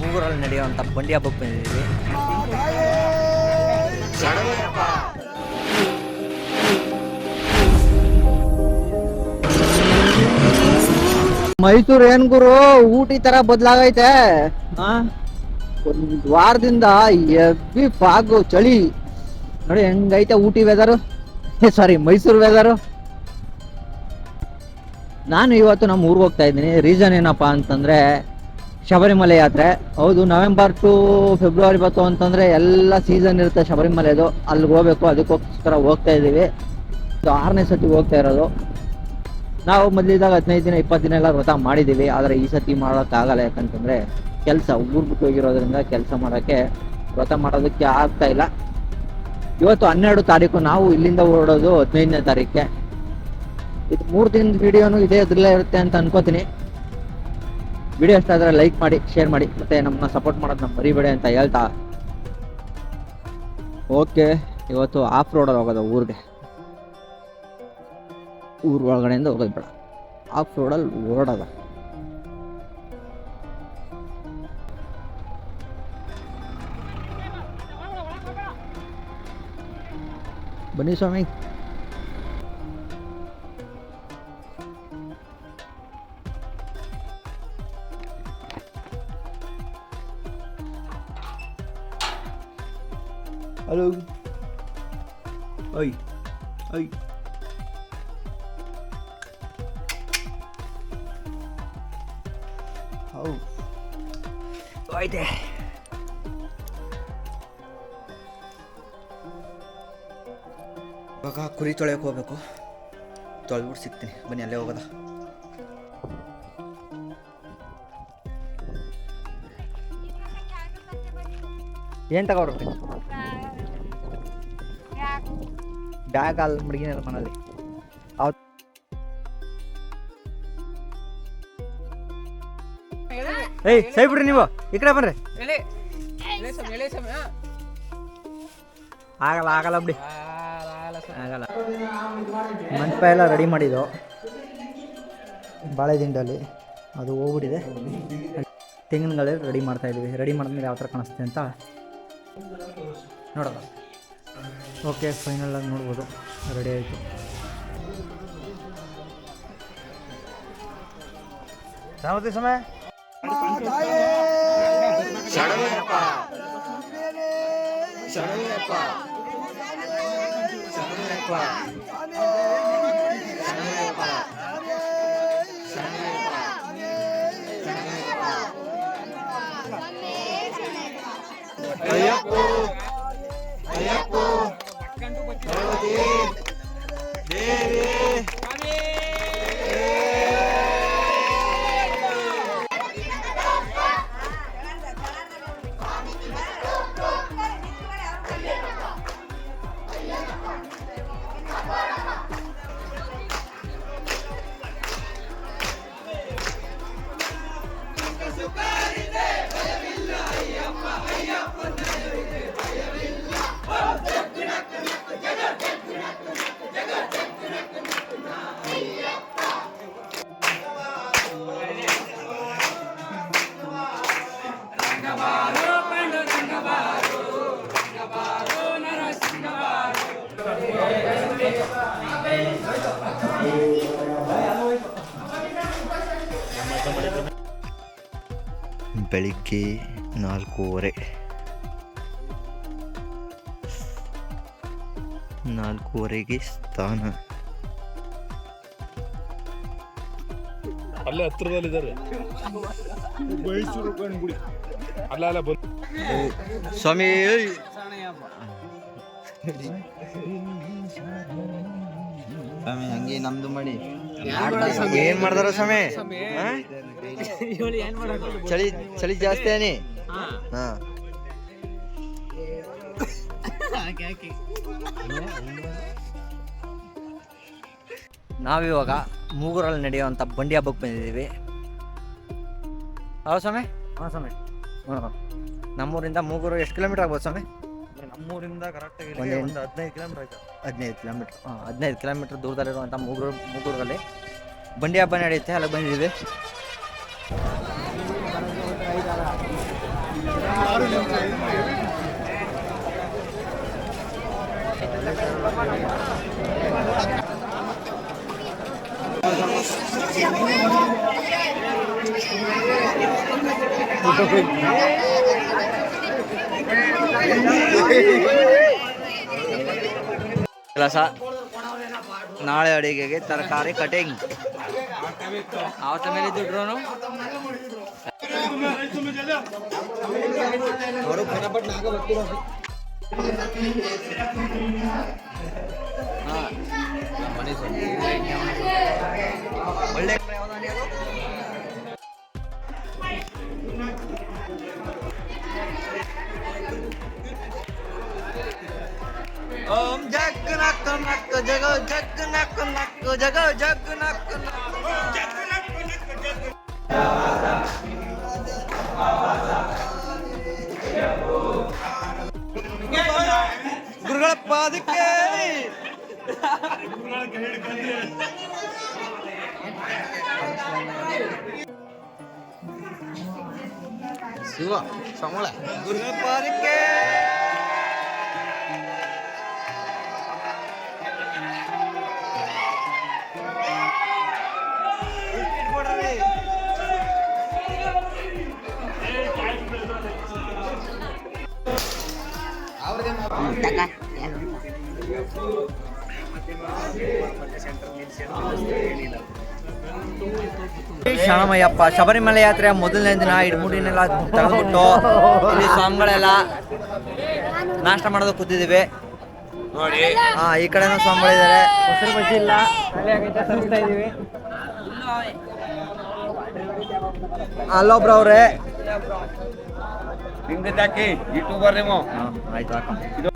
ಮೂಗೂರಲ್ಲಿ ನಡೆಯುವಂಥ ಬಂಡಿ ಹಬ್ಬಕ್ಕೆ ಬಂದಿದ್ದೀವಿ. ಮೈಸೂರು ಏನ್ ಗುರು? ಊಟಿ ತರ ಬದಲಾಗೈತೆ. ಒಂದ್ ವಾರದಿಂದ ಎಬ್ಬಿ ಪಾಗು ಚಳಿ. ನೋಡಿ ಹೆಂಗೈತೆ Ooty weather sorry Mysuru weather ನಾನು ಇವತ್ತು ನಮ್ಮ ಊರಿಗೆ ಹೋಗ್ತಾ ಇದ್ದೀನಿ. ರೀಸನ್ ಏನಪ್ಪ ಅಂತಂದರೆ, ಶಬರಿಮಲೆ ಯಾತ್ರೆ. ಹೌದು ನವೆಂಬರ್ ಟು ಫೆಬ್ರವರಿ ಬಂತು ಅಂತಂದರೆ ಎಲ್ಲ ಸೀಸನ್ ಇರುತ್ತೆ ಶಬರಿಮಲೆದು. ಅಲ್ಲಿಗೆ ಹೋಗ್ಬೇಕು, ಅದಕ್ಕೋಸ್ಕರ ಹೋಗ್ತಾ ಇದ್ದೀವಿ. ಇದು ಆರನೇ ಸತಿ ಹೋಗ್ತಾ ಇರೋದು. ನಾವು ಮೊದಲಿದ್ದಾಗ ಹದಿನೈದು ದಿನ, ಇಪ್ಪತ್ತು ದಿನ ಎಲ್ಲ ವ್ರತ ಮಾಡಿದ್ದೀವಿ. ಆದರೆ ಈ ಸತಿ ಮಾಡೋಕ್ಕಾಗಲ್ಲ. ಯಾಕಂತಂದರೆ ಕೆಲಸ ಊರು ಬಿಟ್ಟು ಹೋಗಿರೋದ್ರಿಂದ ಕೆಲಸ ಮಾಡೋಕ್ಕೆ ವ್ರತ ಮಾಡೋದಕ್ಕೆ ಆಗ್ತಾ ಇಲ್ಲ. ಇವತ್ತು ಹನ್ನೆರಡು ತಾರೀಕು ನಾವು ಇಲ್ಲಿಂದ ಹೊರಡೋದು ಹದಿನೈದನೇ ತಾರೀಕೆ. ಇದು ಮೂರು ದಿನದ ವಿಡಿಯೋನು ಇದೇ ಅದರಲ್ಲೇ ಇರುತ್ತೆ ಅಂತ ಅನ್ಕೋತೀನಿ. ವಿಡಿಯೋ ಇಷ್ಟ ಆದರೆ ಲೈಕ್ ಮಾಡಿ ಶೇರ್ ಮಾಡಿ, ಮತ್ತೆ ನಮ್ಮನ್ನ ಸಪೋರ್ಟ್ ಮಾಡೋದನ್ನ ಮರಿಬೇಡಿ ಅಂತ ಹೇಳ್ತಾ. ಓಕೆ ಇವತ್ತು ಆಫ್ ರೋಡಲ್ಲಿ ಹೋಗೋದು ಊರಿಗೆ. ಊರು ಒಳಗಡೆಯಿಂದ ಹೋಗೋದು ಬೇಡ. ಆಫ್ ರೋಡಲ್ಲಿ ಓಡೋದ. ಬನ್ನಿ ಸ್ವಾಮಿ. ಹಲೋ ಓಯ್ ಓಯ್ ಹೌದು ಆಯ್ತೆ ಇವಾಗ ಕುರಿ ತೊಳೆಯೋಕೆ ಹೋಗ್ಬೇಕು. ತೊಳೆದ್ಬಿಟ್ಟು ಸಿಗ್ತೀನಿ. ಬನ್ನಿ ಅಲ್ಲೇ ಹೋಗೋದ? ಏನು ತಗೊಳ್ರಿ ಬ್ಯಾಗ್ ಅಲ್ಲಿ ಮಡಗಿನ ಮನೇಲಿ. ಅವ್ರು ಏಯ್ ಸೈ ಬಿಡ್ರಿ ನೀವು. ಈ ಕಡೆ ಬನ್ರಿ. ಆಗಲ್ಲ ಆಗಲ್ಲ ಬಿಡಿ. ಆಗಲ್ಲ ಮಂಟಪ ಎಲ್ಲ ರೆಡಿ ಮಾಡಿದ್ದು. ಬಾಳೆ ದಿಂಡಲ್ಲಿ. ಅದು ಹೋಗ್ಬಿಟ್ಟಿದೆ. ತೆಂಗಿನಗಳಲ್ಲಿ ರೆಡಿ ಮಾಡ್ತಾ ಇದೀವಿ ರೆಡಿ ಮಾಡಿದ್ಮೇಲೆ ಯಾವ ಥರ ಕಾಣಿಸ್ತೆ ಅಂತ ನೋಡೋಣ. ಓಕೆ ಫೈನಲ್ ಆಗಿ ನೋಡ್ಬೋದು. ರೆಡಿ ಆಯಿತು. ಸಾವತಿ ಸಮಯ ಬೆಳಿಗ್ಗೆ ನಾಲ್ಕೂವರೆ. ನಾಲ್ಕೂವರೆಗೆ ಸ್ನಾನ ಅಲ್ಲೇ ಹತ್ರದಲ್ಲಿದ್ದಾರೆ ಮೈಸೂರು ಕಣ್ಗುಡಿ ಅಲ್ಲ ಅಲ್ಲ ಬಂದು ಸ್ವಾಮಿ ಸ್ವಾಮಿ ಹಂಗೆ ನಮ್ದು ಮಾಡಿ ಏನ್ ಮಾಡ್ದಾರ ಸ್ವಾಮಿ? ಚಳಿ ಚಳಿ ಜಾಸ್ತಿ ಅನಿ ಹಾ. ನಾವಿವಾಗ ಮೂಗೂರಲ್ಲಿ ನಡೆಯುವಂಥ ಬಂಡಿ ಹಬ್ಬಕ್ಕೆ ಬಂದಿದ್ದೀವಿ. ಹೌದು ಸ್ವಾಮಿ? ಹಾಂ ಸ್ವಾಮಿ. ಹಾಂ ನಮ್ಮೂರಿಂದ ಮೂಗೂರು ಎಷ್ಟು ಕಿಲೋಮೀಟರ್ ಆಗ್ಬೋದು ಸ್ವಾಮಿ? ನಮ್ಮೂರಿಂದ ಕರೆಕ್ಟಾಗಿ ಒಂದೇ- ಒಂದು ಹದಿನೈದು ಕಿಲೋಮೀಟರ್ ಆಯ್ತು. ಹದಿನೈದು ಕಿಲೋಮೀಟ್ರ್. ಹಾಂ ಹದಿನೈದು ಕಿಲೋಮೀಟ್ರ್ ದೂರದಲ್ಲಿರುವಂಥ ಮೂಗೂರು ಮೂಗೂರಲ್ಲಿ ಬಂಡಿ ಹಬ್ಬ ನಡೆಯುತ್ತೆ ಅಲ್ಲಿಗೆ ಬಂದಿದ್ದೀವಿ. ಕೆಲಸ ನಾಳೆ ಅಡಿಗೆಗೆ ತರಕಾರಿ ಕಟಿಂಗ್ ಆವತ್ತ ಮೇಲೆ ದುಡ್ರು ಒಳ್ಳೆ ಓಂ ಜಗ್ ನಕ್ಕ ನಕ್ಕ ಜಗ ಜಗ್ ನಕ್ಕ ನಕ್ಕ ಜಗ ಜಗ್ ನಕ್ಕ ನಕ್ಕ சிவா சமல. குருப்பா இருக்கே அவர்தான் ಶರಣಮಯ್ಯಪ್ಪ ಶಬರಿಮಲೆ ಯಾತ್ರೆಯ ಮೊದಲನೇ ದಿನ ಇಡ್ಮುಡಿನೆಲ್ಲ ತಗೊಂಡ್ಬಿಟ್ಟು ಇಲ್ಲಿ ಸ್ವಾಮಿಗಳೆಲ್ಲ ನಾಷ್ಟ ಮಾಡೋದಕ್ಕೆ ಕೂತಿದ್ದೀವಿ. ನೋಡಿ. ಹಾ ಈ ಕಡೆನೂ ಸ್ವಾಮಿಗಳಿದ್ದಾರೆ. ಬಜ್ಜಿ ಇಲ್ಲ. ಇದೀವಿ ಅಲ್ಲೊಬ್ರು ಅವ್ರೆ ಹಿಂಗಿದ್ದಾಕಿ ಹಾಕಿ ಯೂಟ್ಯೂಬರ್ ನೀವು. ಆಯ್ತು ಹಾಕ